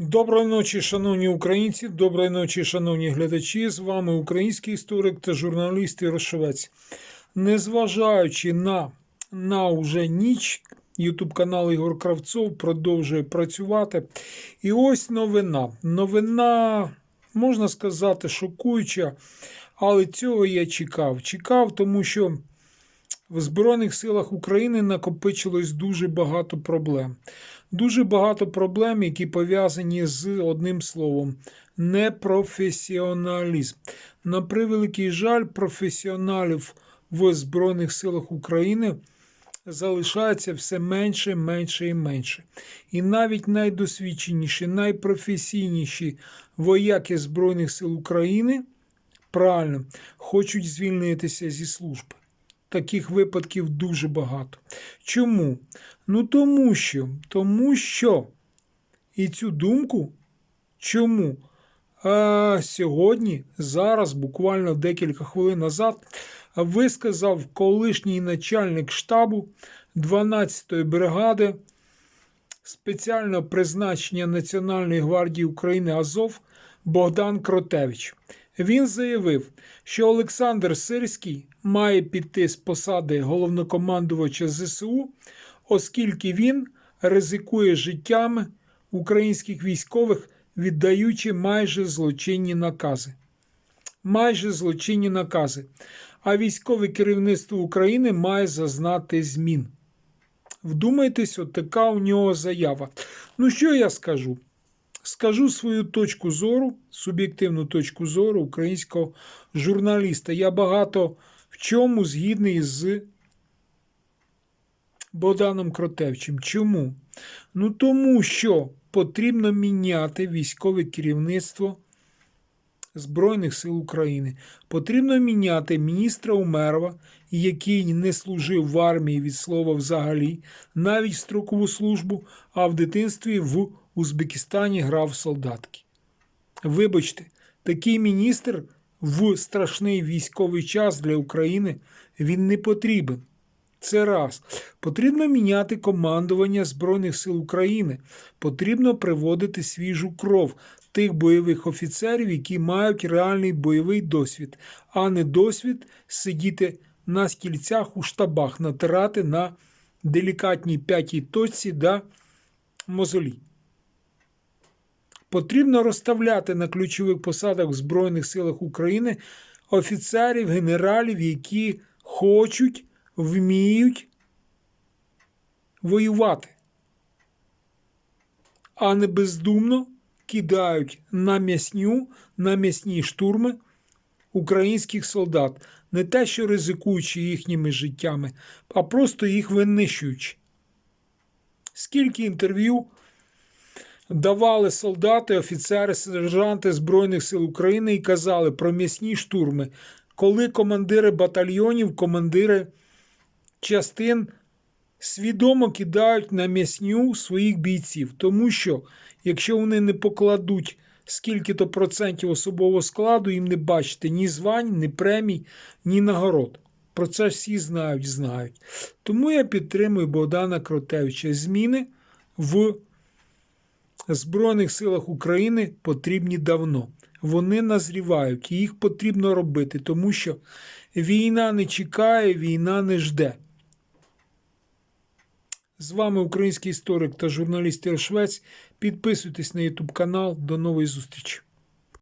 Доброї ночі, шановні українці, доброї ночі, шановні глядачі. З вами український історик та журналіст Ярошевець. Незважаючи на, на уже ніч, Ютуб канал Ігор Кравцов продовжує працювати. І ось новина. Новина, можна сказати, шокуюча, але цього я чекав. Чекав, тому що в Збройних силах України накопичилось дуже багато проблем. Дуже багато проблем, які пов'язані з одним словом непрофесіоналізм. На превеликий жаль, професіоналів в Збройних силах України залишається все менше, менше і менше. І навіть найдосвідченіші, найпрофесійніші вояки Збройних сил України правильно хочуть звільнитися зі служби. Таких випадків дуже багато. Чому? Ну тому що, тому що і цю думку, чому? А сьогодні, зараз, буквально декілька хвилин назад, висказав колишній начальник штабу 12-ї бригади спеціального призначення Національної гвардії України Азов Богдан Кротевич. Він заявив, що Олександр Сирський має піти з посади головнокомандувача ЗСУ, оскільки він ризикує життями українських військових, віддаючи майже злочинні накази. Майже злочинні накази. А військове керівництво України має зазнати змін. Вдумайтесь, от така у нього заява. Ну, що я скажу? Скажу свою точку зору, суб'єктивну точку зору українського журналіста. Я багато в чому згідний з Богданом Кротевичем. Чому? Ну тому що потрібно міняти військове керівництво Збройних сил України. Потрібно міняти міністра Умерова, який не служив в армії від слова взагалі, навіть строкову службу, а в дитинстві в Узбекистані грав солдатки. Вибачте, такий міністр в страшний військовий час для України він не потрібен. Це раз. Потрібно міняти командування Збройних сил України. Потрібно приводити свіжу кров тих бойових офіцерів, які мають реальний бойовий досвід, а не досвід сидіти на стільцях у штабах, натирати на делікатній п'ятій точці да мозолі. Потрібно розставляти на ключових посадах в Збройних силах України офіцерів, генералів, які хочуть, вміють воювати, а не бездумно кидають на м'ясню, на м'ясні штурми українських солдат, не те, що ризикуючи їхніми життями, а просто їх винищуючи. Скільки інтерв'ю давали солдати, офіцери, сержанти Збройних сил України і казали про м'ясні штурми, коли командири батальйонів, командири частин свідомо кидають на м'ясню своїх бійців, тому що якщо вони не покладуть скільки-то процентів особового складу, їм не бачите ні звань, ні премій, ні нагород. Про це всі знають, знають. Тому я підтримую Богдана Кротевича. Зміни в Збройних силах України потрібні давно. Вони назрівають, і їх потрібно робити, тому що війна не чекає, війна не жде. З вами український історик та журналіст Ір Швець. Підписуйтесь на YouTube канал. До нової зустрічі.